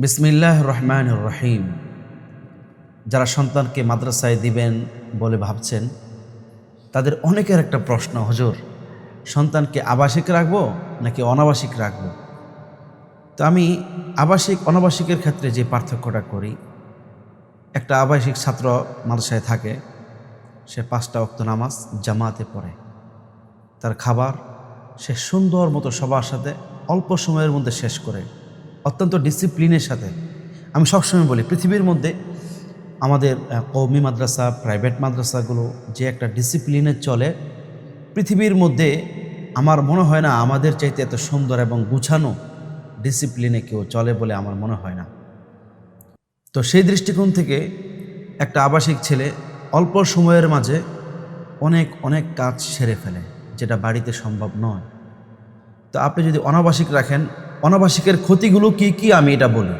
বিসমিল্লাহ রহমান রহিম যারা সন্তানকে মাদ্রাসায় দিবেন বলে ভাবছেন, তাদের অনেকের একটা প্রশ্ন, হজুর, সন্তানকে আবাসিক রাখব নাকি অনাবাসিক রাখব? তো আমি আবাসিক, অনাবাসিকের ক্ষেত্রে যে পার্থক্যটা করি, একটা আবাসিক ছাত্র মাদ্রাসায় থাকে, সে পাঁচটা অক্ত নামাজ জামাতে পড়ে। তার খাবার সে সুন্দর মতো সবার সাথে অল্প সময়ের মধ্যে শেষ করে অত্যন্ত ডিসিপ্লিনের সাথে। আমি সবসময় বলি, পৃথিবীর মধ্যে আমাদের কওমি মাদ্রাসা প্রাইভেট মাদ্রাসাগুলো যে একটা ডিসিপ্লিনে চলে, পৃথিবীর মধ্যে আমার মনে হয় না আমাদের চাইতে এত সুন্দর এবং গুছানো ডিসিপ্লিনে কেউ চলে বলে আমার মনে হয় না। তো সেই দৃষ্টিকোণ থেকে একটা আবাসিক ছেলে অল্প সময়ের মাঝে অনেক অনেক কাজ সেরে ফেলে, যেটা বাড়িতে সম্ভব নয়। তো আপনি যদি অনাবাসিক রাখেন অনাবাসিকের ক্ষতিগুলো কি কি আমি এটা বলি?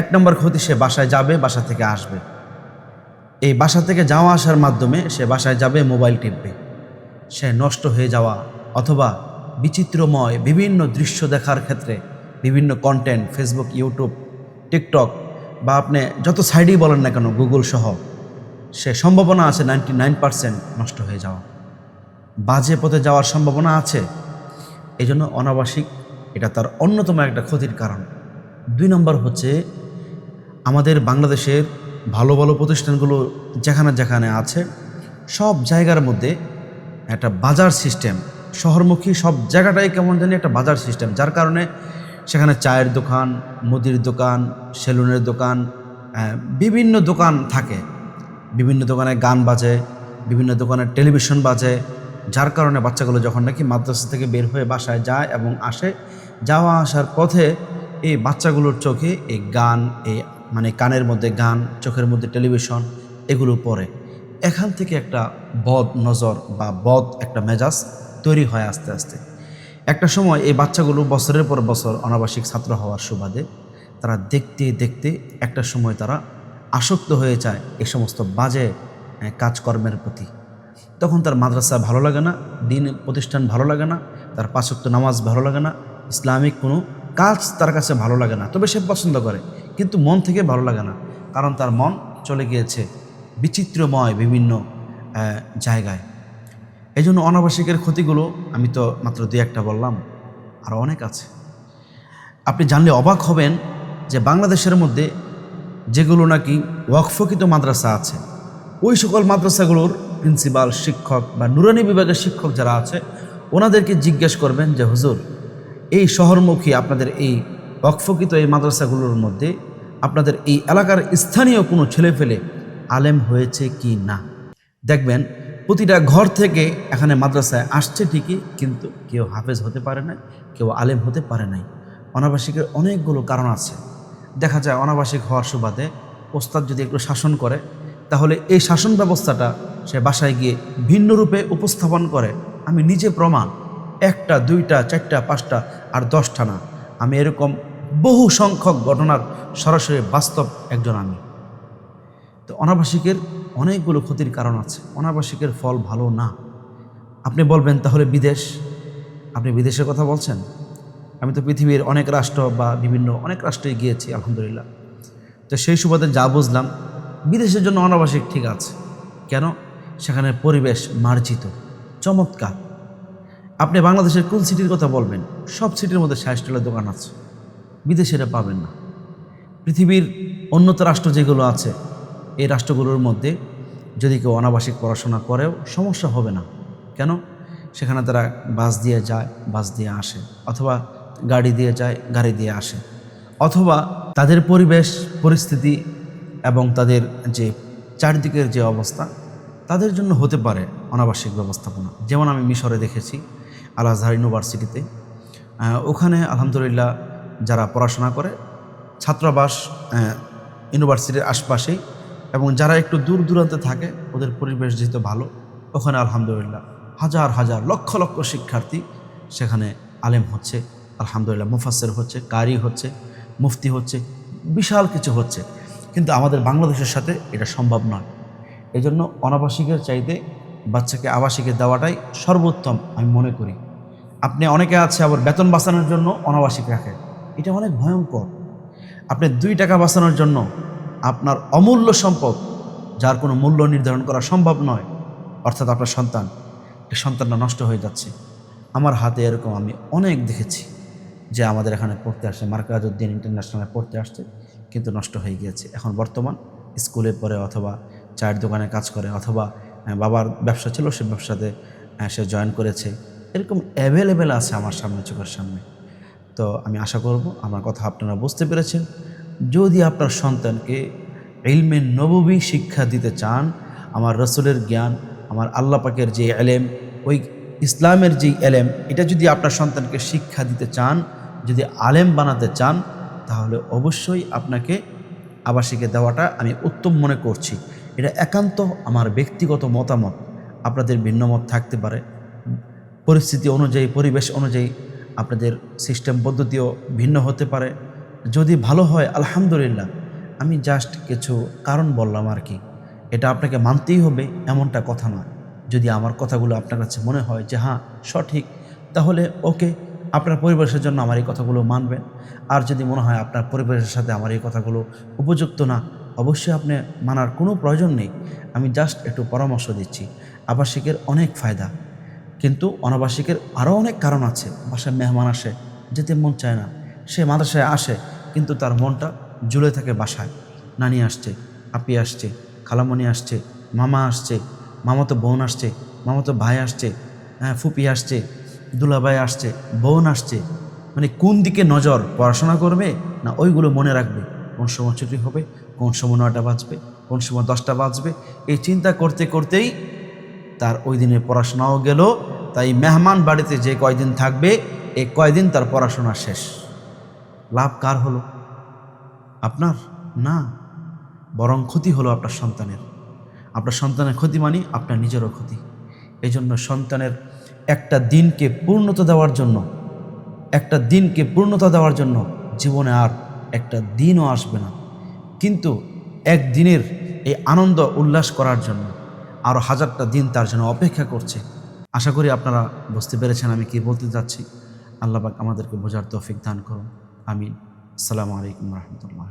এক নম্বর ক্ষতি, সে বাসায় যাবে, বাসা থেকে আসবে। এই বাসা থেকে যাওয়া আসার মাধ্যমে সে বাসায় যাবে, মোবাইল টিপবে। সে নষ্ট হয়ে যাওয়া অথবা বিচিত্রময় বিভিন্ন দৃশ্য দেখার ক্ষেত্রে বিভিন্ন কন্টেন্ট ফেসবুক ইউটিউব টিকটক বা আপনি যত সাইডেই বলেন না কেন গুগল সহ, সে সম্ভাবনা আছে নাইনটি নাইন পারসেন্ট নষ্ট হয়ে যাওয়া। বাজে পথে যাওয়ার সম্ভাবনা আছে। এই জন্য অনাবাসিক এটা তার অন্যতম একটা ক্ষতির কারণ। দুই নম্বর হচ্ছে, আমাদের বাংলাদেশের ভালো ভালো প্রতিষ্ঠানগুলো যেখানে যেখানে আছে, সব জায়গার মধ্যে একটা বাজার সিস্টেম, শহরমুখী সব জায়গাটাই কেমন জানি একটা বাজার সিস্টেম, যার কারণে সেখানে চায়ের দোকান, মুদির দোকান, সেলুনের দোকান বিভিন্ন দোকান থাকে। বিভিন্ন দোকানে গান বাজে, বিভিন্ন দোকানে টেলিভিশন বাজে যার কারণে বাচ্চাগুলো যখন নাকি মাদ্রাসা থেকে বের হয়ে বাসায় যায় এবং আসে, যাওয়া আসার পথে এই বাচ্চাগুলোর চোখে এই গান, এই মানে কানের মধ্যে গান, চোখের মধ্যে টেলিভিশন এগুলো পড়ে। এখান থেকে একটা বদ নজর বা বদ একটা মেজাজ তৈরি হয় আস্তে আস্তে। একটা সময় এই বাচ্চাগুলো বছরের পর বছর অনাবাসিক ছাত্র হওয়ার সুবাদে তারা দেখতে দেখতে একটা সময় তারা আসক্ত হয়ে যায় এ সমস্ত বাজে কাজকর্মের প্রতি। তখন তার মাদ্রাসা ভালো লাগে না, দিন প্রতিষ্ঠান ভালো লাগে না, তার পাঁচক্ত নামাজ ভালো লাগে না, ইসলামিক কোনো কাজ তার কাছে ভালো লাগে না। তবে সে পছন্দ করে, কিন্তু মন থেকে ভালো লাগে না, কারণ তার মন চলে গিয়েছে বিচিত্রময় বিভিন্ন জায়গায়। এই জন্য অনাবাসিকের ক্ষতিগুলো আমি তো মাত্র দুই একটা বললাম আরও অনেক আছে। আপনি জানলে অবাক হবেন যে বাংলাদেশের মধ্যে যেগুলো নাকি ওয়াকফকিত মাদ্রাসা আছে, ওই সকল মাদ্রাসাগুলোর প্রিন্সিপাল, শিক্ষক বা নুরানি বিভাগের শিক্ষক যারা আছে, ওনাদেরকে জিজ্ঞেস করবেন যে, হুজুর, এই শহরমুখী আপনাদের এই ওয়াকফকিত এই মাদ্রাসাগুলোর মধ্যে আপনাদের এই এলাকার স্থানীয় কোনো ছেলে ফেলে আলেম হয়েছে কি না? দেখবেন, প্রতিটা ঘর থেকে এখানে মাদ্রাসায় আসছে ঠিকই, কিন্তু কেউ হাফেজ হতে পারে না কেউ আলেম হতে পারে নাই। অনাবাসিকের অনেকগুলো কারণ আছে। দেখা যায় অনাবাসিক হওয়ার সুবাদে ওস্তাদ যদি একটু শাসন করে তাহলে এই শাসন ব্যবস্থাটা সে বাসায় গিয়ে ভিন্ন রূপে উপস্থাপন করে। আমি নিজে প্রমাণ, একটা, দুইটা, চারটা, পাঁচটা আর দশটা না। আমি এরকম বহু সংখ্যক ঘটনার সরাসরি বাস্তব একজন আমি। তো অনাবাসিকের অনেকগুলো ক্ষতির কারণ আছে। অনাবাসিকের ফল ভালো না। আপনি বলবেন, তাহলে বিদেশ? আপনি বিদেশের কথা বলছেন? আমি তো পৃথিবীর অনেক রাষ্ট্র বা বিভিন্ন অনেক রাষ্ট্রে গিয়েছি, আলহামদুলিল্লাহ। তো সেই সুবাদে যা বুঝলাম বিদেশের জন্য অনাবাসিক ঠিক আছে। কেন? সেখানে পরিবেশ মার্জিত, চমৎকার। আপনি বাংলাদেশের কোন সিটির কথা বলবেন? সব সিটির মধ্যে ষাট স্টলের দোকান আছে। বিদেশে এটা পাবেন না। পৃথিবীর উন্নত রাষ্ট্র যেগুলো আছে, এই রাষ্ট্রগুলোর মধ্যে যদি কেউ অনাবাসিক পড়াশোনা করেও সমস্যা হবে না। কেন? সেখানে তারা বাস দিয়ে যায়, বাস দিয়ে আসে, অথবা গাড়ি দিয়ে যায়, গাড়ি দিয়ে আসে। অথবা তাদের পরিবেশ, পরিস্থিতি এবং তাদের যে চারদিকের যে অবস্থা, তাদের জন্য হতে পারে অনাবাসিক ব্যবস্থাপনা। যেমন আমি মিশরে দেখেছি আল আজহার ইউনিভার্সিটিতে ওখানে আলহামদুলিল্লাহ যারা পড়াশোনা করে, ছাত্রাবাস ইউনিভার্সিটির আশপাশেই এবং যারা একটু দূর দূরান্তে থাকে, ওদের পরিবেশ যেহেতু ভালো, ওখানে আলহামদুলিল্লাহ হাজার হাজার, লক্ষ লক্ষ শিক্ষার্থী সেখানে আলেম হচ্ছে। আলহামদুলিল্লাহ মুফাসের হচ্ছে, কারি হচ্ছে, মুফতি হচ্ছে, বিশাল কিছু হচ্ছে। কিন্তু আমাদের বাংলাদেশের সাথে এটা সম্ভব নয়। এই জন্য অনাবাসিকের চাইতে বাচ্চাকে আবাসিকে দেওয়াটাই সর্বোত্তম আমি মনে করি। আপনি অনেকে আছে আবার বেতন বাঁচানোর জন্য অনাবাসিক রাখে। এটা অনেক ভয়ঙ্কর। আপনি দুই টাকা বাঁচানোর জন্য আপনার অমূল্য সম্পদ, যার কোনো মূল্য নির্ধারণ করা সম্ভব নয়, অর্থাৎ আপনার সন্তান, এই সন্তানটা নষ্ট হয়ে যাচ্ছে। আমার হাতে এরকম আমি অনেক দেখেছি যে আমাদের এখানে পড়তে আসে, মার্কাজউদ্দিন ইন্টারন্যাশনালে পড়তে আসছে। কিন্তু নষ্ট হয়ে গিয়েছে। এখন বর্তমান স্কুলে পড়ে অথবা চায়ের দোকানে কাজ করে অথবা বাবার ব্যবসা ছিল, সে ব্যবসাতে সে জয়েন করেছে। এরকম অ্যাভেলেবেল আছে আমার সামনে, চোখের সামনে। তো আমি আশা করব আমার কথা আপনারা বুঝতে পেরেছেন। যদি আপনার সন্তানকে ইলমে নববী শিক্ষা দিতে চান, আমার রসুলের জ্ঞান, আমার আল্লাহ পাকের যে এলেম, ওই ইসলামের যে এলেম, এটা যদি আপনার সন্তানকে শিক্ষা দিতে চান, যদি আলেম বানাতে চান তাহলে অবশ্যই আপনাকে আবাসিকে দেওয়াটা আমি উত্তম মনে করছি। এটা একান্ত আমার ব্যক্তিগত মতামত। আপনাদের ভিন্ন মত থাকতে পারে। পরিস্থিতি অনুযায়ী, পরিবেশ অনুযায়ী আপনাদের সিস্টেম পদ্ধতিও ভিন্ন হতে পারে। যদি ভালো হয়, আলহামদুলিল্লাহ। আমি জাস্ট কিছু কারণ বললাম আর কি। এটা আপনাকে মানতেই হবে, এমনটা কথা নয়। যদি আমার কথাগুলো আপনার কাছে মনে হয় যে হ্যাঁ সঠিক, তাহলে ওকে আপনার পরিবেশের জন্য আমার এই কথাগুলো মানবেন। আর যদি মনে হয় আপনার পরিবেশের সাথে আমার এই কথাগুলো উপযুক্ত না, অবশ্যই আপনি মানার কোনো প্রয়োজন নেই। আমি জাস্ট একটু পরামর্শ দিচ্ছি। আবাসিকের অনেক ফায়দা। কিন্তু অনাবাসিকের আরও অনেক কারণ আছে। বাসায় মেহমান আসে, যেতে মন চায় না। সে মাদ্রাসায় আসে, কিন্তু তার মনটা জুলে থাকে বাসায়। নানি আসছে, আপি আসছে, খালামণি আসছে, মামা আসছে, মামাতো বোন আসছে, মামাতো ভাই আসছে হ্যাঁ ফুপি আসছে দুলাভাই আসছে, বোন আসছে মানে কোন দিকে নজর, পড়াশোনা করবে না ওইগুলো মনে রাখবে? কোন সময় ছুটি হবে, কোন সময় নয়টা বাজবে, কোন সময় দশটা বাজবে? এই চিন্তা করতে করতেই তার ওই দিনের পড়াশোনাও গেল, তাই মেহমান বাড়িতে যে কয়দিন থাকবে এই কয়দিন তার পড়াশোনা শেষ। লাভ কার হলো? আপনার? না। বরং ক্ষতি হলো আপনার সন্তানের। আপনার সন্তানের ক্ষতি মানে আপনার নিজেরও ক্ষতি। এই জন্য সন্তানের একটা দিনকে পূর্ণতা দেওয়ার জন্য, একটা দিনকে পূর্ণতা দেওয়ার জন্য জীবনে আর একটা দিনও আসবে না। কিন্তু একদিনের এই আনন্দ উল্লাস করার জন্য আরও হাজারটা দিন তার জন্য অপেক্ষা করছে। আশা করি আপনারা বুঝতে পেরেছেন আমি কি বলতে যাচ্ছি আল্লাহ পাক আমাদেরকে বোঝার তৌফিক দান করুন। আমিন। আসসালামু আলাইকুম রহমতুল্লাহ।